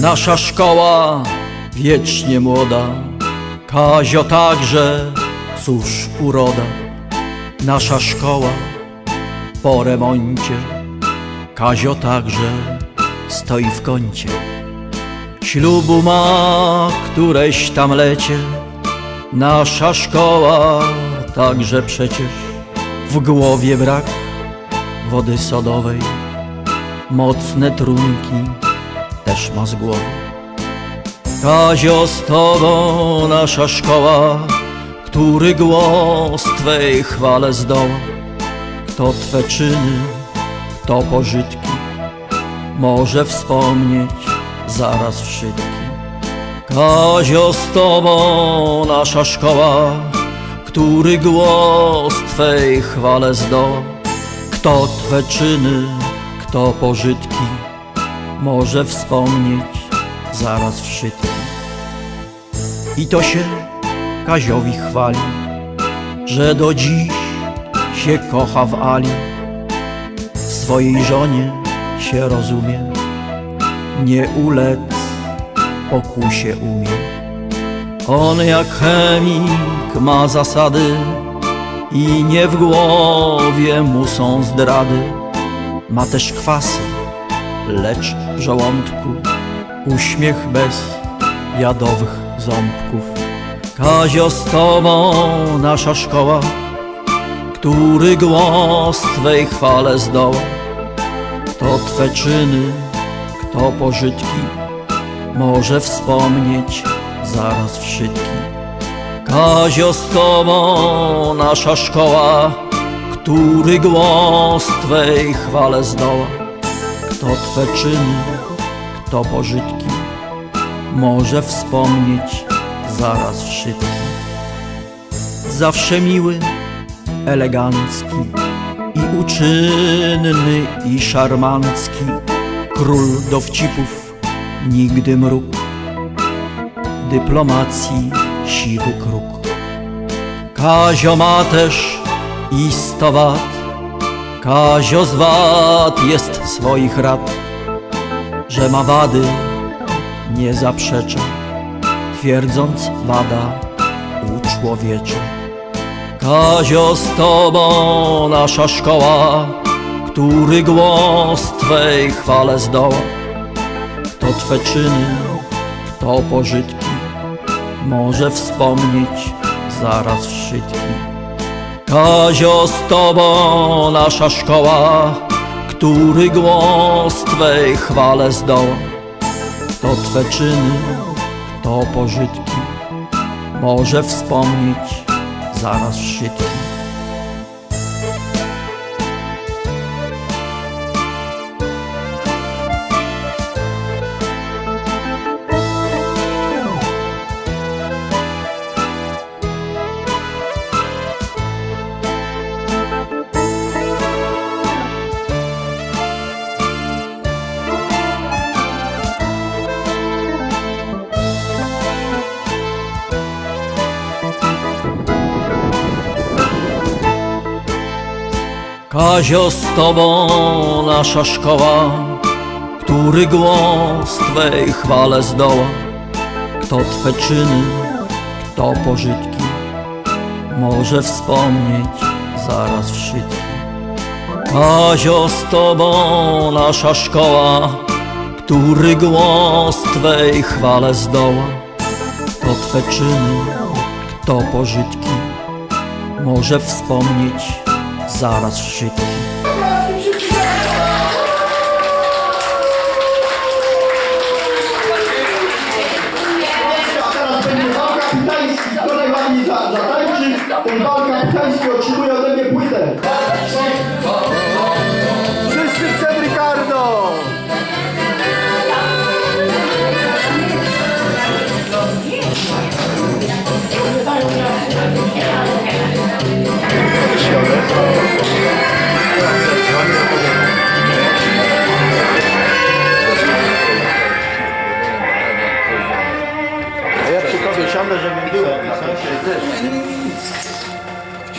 Nasza szkoła wiecznie młoda, Kazio także, cóż uroda. Nasza szkoła po remoncie, Kazio także stoi w kącie. Ślubu ma któreś tam lecie, Nasza szkoła także przecież w głowie brak wody sodowej, mocne trunki też ma z głowy. Kazio z tobą nasza szkoła, który głos Twej chwale zdoła. Kto Twe czyny, kto pożytki, może wspomnieć zaraz wszystki. Kazio z tobą nasza szkoła, który głos Twej chwale zdoła. Kto Twe czyny, kto pożytki, może wspomnieć zaraz wszystki. I to się Kaziowi chwali, że do dziś się kocha w Ali. W swojej żonie się rozumie, nie ulec pokusie umie. On jak chemik ma zasady i nie w głowie mu są zdrady. Ma też kwasy, lecz w żołądku uśmiech bez jadowych ząbków. Kazio z tobą nasza szkoła, który głos Twej chwale zdoła. Kto Twe czyny, kto pożytki, może wspomnieć zaraz wszystki. Kazio z tobą nasza szkoła, który głos Twej chwale zdoła. Kto Twe czyny, kto pożytki, może wspomnieć zaraz wszystki. Zawsze miły, elegancki i uczynny i szarmancki, król dowcipów nigdy mruk, dyplomacji siwy kruk. Kazio ma też i sto wad, Kazio z wad jest swoich rad, że ma wady, nie zaprzecza, twierdząc wada uczłowiecza. Kazio z tobą nasza szkoła, który głos Twej chwale zdoła. Kto Twe czyny, kto pożytki, może wspomnieć zaraz wszystki. Kazio z tobą nasza szkoła, który głos Twej chwale zdoła. Kto Twe czyny, kto pożytki, może wspomnieć zaraz wszystki. Kazio z tobą nasza szkoła, który głos Twej chwale zdoła. Kto Twe czyny, kto pożytki, może wspomnieć zaraz wszystki. Kazio z tobą nasza szkoła, który głos Twej chwale zdoła. Kto Twe czyny, kto pożytki, może wspomnieć zaraz bal kapitański, kolega mi za, zatańczy, ten bal kapitański otrzymuje ode mnie płytę.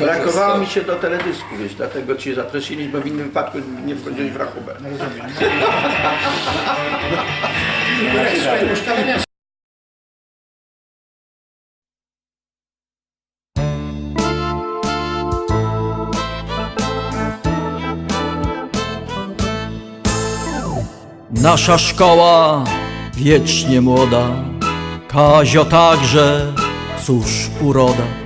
Był. Brakowało mi się do teledysku, wiesz, dlatego cię zaprosili, bo w innym wypadku nie wchodziłeś w rachubę. Nasza szkoła wiecznie młoda, Kazio także, cóż uroda.